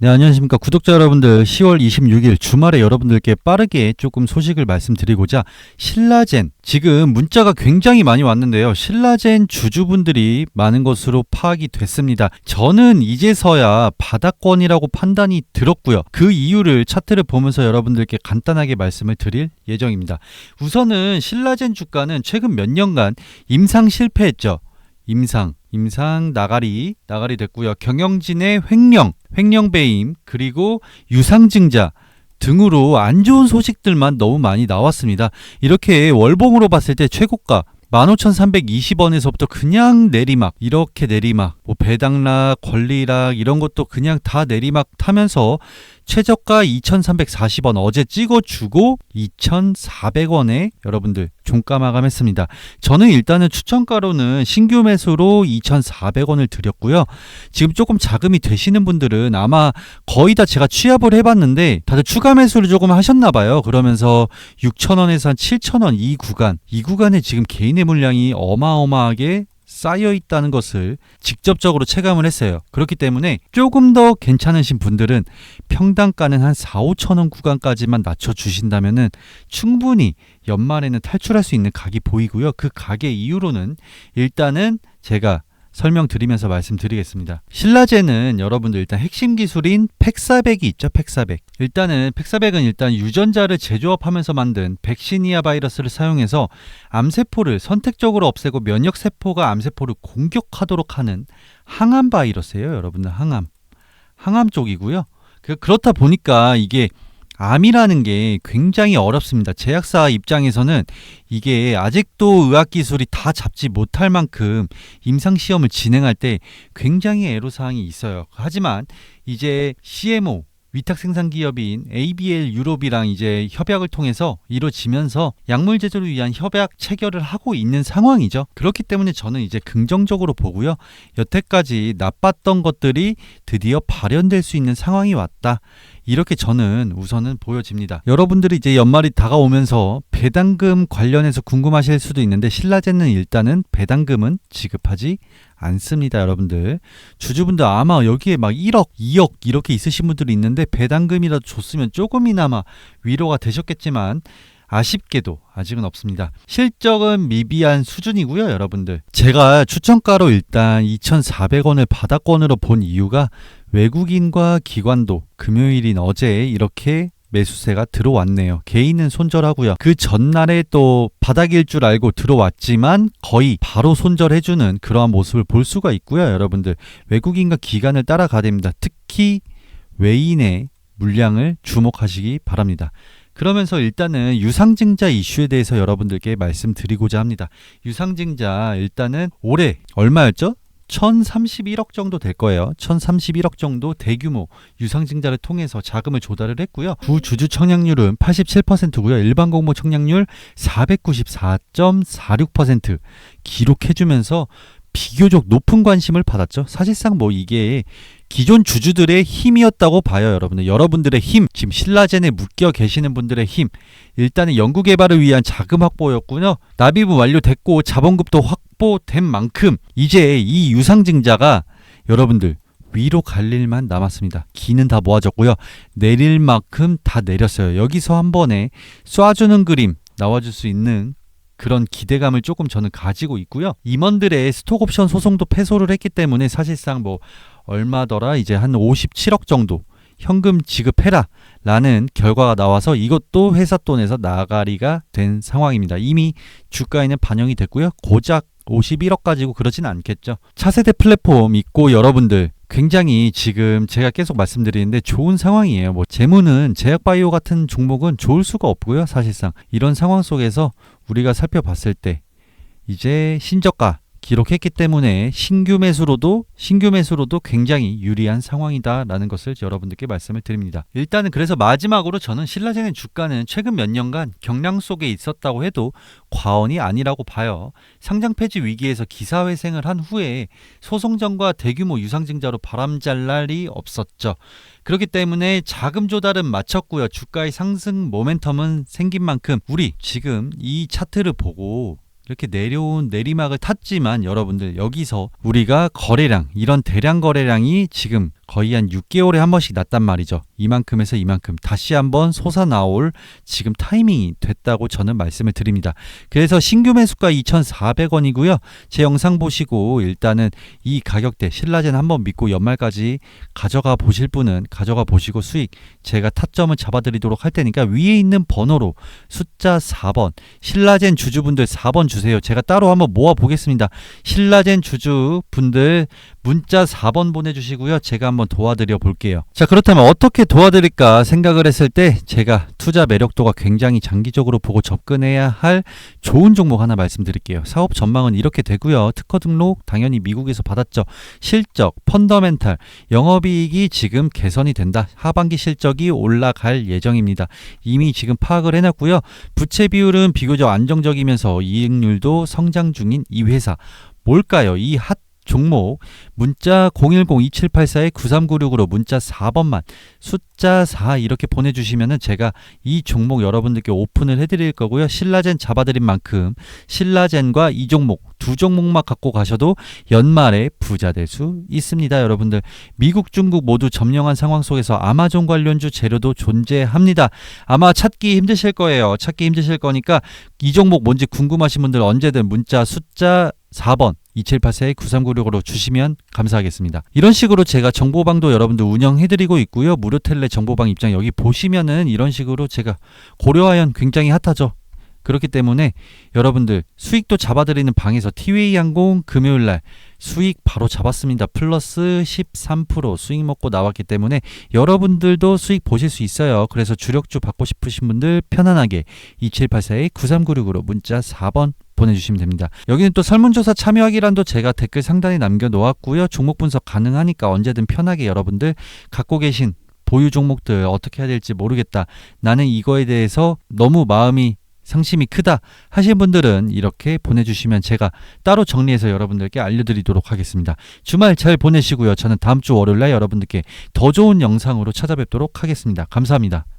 네, 안녕하십니까. 구독자 여러분들, 10월 26일 주말에 여러분들께 빠르게 조금 소식을 말씀드리고자 신라젠, 지금 문자가 굉장히 많이 왔는데요. 신라젠 주주분들이 많은 것으로 파악이 됐습니다. 저는 이제서야 바닥권이라고 판단이 들었고요. 그 이유를 차트를 보면서 여러분들께 간단하게 말씀을 드릴 예정입니다. 우선은 신라젠 주가는 최근 몇 년간 임상 실패했죠. 임상, 임상 나가리, 나가리 됐고요. 경영진의 횡령, 횡령 배임, 그리고 유상증자 등으로 안 좋은 소식들만 너무 많이 나왔습니다. 이렇게 월봉으로 봤을 때 최고가 15,320원에서부터 그냥 내리막 이렇게 내리막 뭐 배당락 권리락 이런 것도 그냥 다 내리막 타면서 최저가 2,340원 어제 찍어주고 2,400원에 여러분들 종가 마감했습니다. 저는 일단은 추천가로는 신규 매수로 2,400원을 드렸고요. 지금 조금 자금이 되시는 분들은 아마 거의 다 제가 취합을 해봤는데 다들 추가 매수를 조금 하셨나 봐요. 그러면서 6,000원에서 한 7,000원 이 구간 이 구간에 지금 개인의 물량이 어마어마하게 쌓여 있다는 것을 직접적으로 체감을 했어요. 그렇기 때문에 조금 더 괜찮으신 분들은 평당가는 한 4, 5천 원 구간까지만 낮춰 주신다면은 충분히 연말에는 탈출할 수 있는 각이 보이고요. 그 각의 이유로는 일단은 제가 설명드리면서 말씀드리겠습니다. 신라제는 여러분들 일단 핵심 기술인 팩사백이 있죠. 팩사백. 일단은 팩사백은 일단 유전자를 재조합하면서 만든 백시니아 바이러스를 사용해서 암세포를 선택적으로 없애고 면역 세포가 암세포를 공격하도록 하는 항암 바이러스예요. 여러분들 항암. 항암 쪽이고요. 그 그렇다 보니까 이게 암이라는 게 굉장히 어렵습니다. 제약사 입장에서는 이게 아직도 의학기술이 다 잡지 못할 만큼 임상시험을 진행할 때 굉장히 애로사항이 있어요. 하지만 이제 CMO, 위탁 생산 기업인 ABL 유럽이랑 이제 협약을 통해서 이루어지면서 약물 제조를 위한 협약 체결을 하고 있는 상황이죠. 그렇기 때문에 저는 이제 긍정적으로 보고요. 여태까지 나빴던 것들이 드디어 발현될 수 있는 상황이 왔다. 이렇게 저는 우선은 보여집니다. 여러분들이 이제 연말이 다가오면서 배당금 관련해서 궁금하실 수도 있는데 신라제는 일단은 배당금은 지급하지 않습니다, 여러분들. 주주분들 아마 여기에 막 1억, 2억 이렇게 있으신 분들이 있는데 배당금이라도 줬으면 조금이나마 위로가 되셨겠지만 아쉽게도 아직은 없습니다. 실적은 미비한 수준이고요, 여러분들. 제가 추천가로 일단 2,400원을 바닥권으로 본 이유가 외국인과 기관도 금요일인 어제 이렇게 매수세가 들어왔네요. 개인은 손절하고요. 그 전날에 또 바닥일 줄 알고 들어왔지만 거의 바로 손절해주는 그러한 모습을 볼 수가 있고요. 여러분들 외국인과 기관을 따라가야 됩니다. 특히 외인의 물량을 주목하시기 바랍니다. 그러면서 일단은 유상증자 이슈에 대해서 여러분들께 말씀드리고자 합니다. 유상증자 일단은 올해 얼마였죠? 1031억 정도 될 거예요. 1031억 정도 대규모 유상증자를 통해서 자금을 조달을 했고요. 구주주 청약률은 87%고요. 일반 공모 청약률 494.46% 기록해주면서 비교적 높은 관심을 받았죠. 사실상 뭐 이게 기존 주주들의 힘이었다고 봐요, 여러분들. 여러분들의 힘, 지금 신라젠에 묶여 계시는 분들의 힘. 일단은 연구 개발을 위한 자금 확보였군요. 납입은 완료됐고 자본급도 확보된 만큼 이제 이 유상증자가 여러분들 위로 갈 일만 남았습니다. 기는 다 모아졌고요. 내릴 만큼 다 내렸어요. 여기서 한 번에 쏴주는 그림 나와줄 수 있는 그런 기대감을 조금 저는 가지고 있고요. 임원들의 스톡 옵션 소송도 패소를 했기 때문에 사실상 뭐 얼마더라 이제 한 57억 정도 현금 지급해라 라는 결과가 나와서 이것도 회사 돈에서 나가리가 된 상황입니다. 이미 주가에는 반영이 됐고요. 고작 51억 가지고 그러진 않겠죠. 차세대 플랫폼 있고 여러분들 굉장히 지금 제가 계속 말씀드리는데 좋은 상황이에요. 뭐 재무는 제약바이오 같은 종목은 좋을 수가 없고요. 사실상 이런 상황 속에서 우리가 살펴봤을 때 이제 신저가 기록했기 때문에 신규 매수로도 신규 매수로도 굉장히 유리한 상황이다라는 것을 여러분들께 말씀을 드립니다. 일단은 그래서 마지막으로 저는 신라젠의 주가는 최근 몇 년간 경량 속에 있었다고 해도 과언이 아니라고 봐요. 상장 폐지 위기에서 기사회생을 한 후에 소송전과 대규모 유상증자로 바람잘 날이 없었죠. 그렇기 때문에 자금 조달은 마쳤고요. 주가의 상승 모멘텀은 생긴 만큼 우리 지금 이 차트를 보고 이렇게 내려온 내리막을 탔지만 여러분들 여기서 우리가 거래량 이런 대량 거래량이 지금 거의 한 6개월에 한 번씩 났단 말이죠. 이만큼에서 이만큼 다시 한번 솟아 나올 지금 타이밍이 됐다고 저는 말씀을 드립니다. 그래서 신규 매수가 2,400원이고요. 제 영상 보시고 일단은 이 가격대 신라젠 한번 믿고 연말까지 가져가 보실 분은 가져가 보시고 수익 제가 타점을 잡아 드리도록 할 테니까 위에 있는 번호로 숫자 4번 신라젠 주주분들 4번 주세요. 제가 따로 한번 모아 보겠습니다. 신라젠 주주분들 문자 4번 보내 주시고요. 제가 한번 도와드려 볼게요. 자, 그렇다면 어떻게 도와드릴까 생각을 했을 때 제가 투자 매력도가 굉장히 장기적으로 보고 접근해야 할 좋은 종목 하나 말씀드릴게요. 사업 전망은 이렇게 되고요. 특허 등록 당연히 미국에서 받았죠. 실적, 펀더멘탈, 영업이익이 지금 개선이 된다. 하반기 실적이 올라갈 예정입니다. 이미 지금 파악을 해놨고요. 부채 비율은 비교적 안정적이면서 이익률도 성장 중인 이 회사. 뭘까요? 이 핫 종목 문자 010-2784-9396으로 문자 4번만 숫자 4 이렇게 보내주시면은 제가 이 종목 여러분들께 오픈을 해드릴 거고요. 신라젠 잡아드린 만큼 신라젠과 이 종목 두 종목만 갖고 가셔도 연말에 부자 될 수 있습니다. 여러분들 미국, 중국 모두 점령한 상황 속에서 아마존 관련주 재료도 존재합니다. 아마 찾기 힘드실 거예요. 찾기 힘드실 거니까 이 종목 뭔지 궁금하신 분들 언제든 문자 숫자 4번 2784-9396으로 주시면 감사하겠습니다. 이런 식으로 제가 정보방도 여러분들 운영해드리고 있고요. 무료 텔레 정보방 입장 여기 보시면은 이런 식으로 제가 고려하연 굉장히 핫하죠. 그렇기 때문에 여러분들 수익도 잡아드리는 방에서 티웨이 항공 금요일 날 수익 바로 잡았습니다. 플러스 13% 수익 먹고 나왔기 때문에 여러분들도 수익 보실 수 있어요. 그래서 주력주 받고 싶으신 분들 편안하게 2784-9396으로 문자 4번 보내주시면 됩니다. 여기는 또 설문조사 참여하기란도 제가 댓글 상단에 남겨놓았고요. 종목 분석 가능하니까 언제든 편하게 여러분들 갖고 계신 보유 종목들 어떻게 해야 될지 모르겠다. 나는 이거에 대해서 너무 마음이 상심이 크다 하신 분들은 이렇게 보내주시면 제가 따로 정리해서 여러분들께 알려드리도록 하겠습니다. 주말 잘 보내시고요. 저는 다음 주 월요일 날 여러분들께 더 좋은 영상으로 찾아뵙도록 하겠습니다. 감사합니다.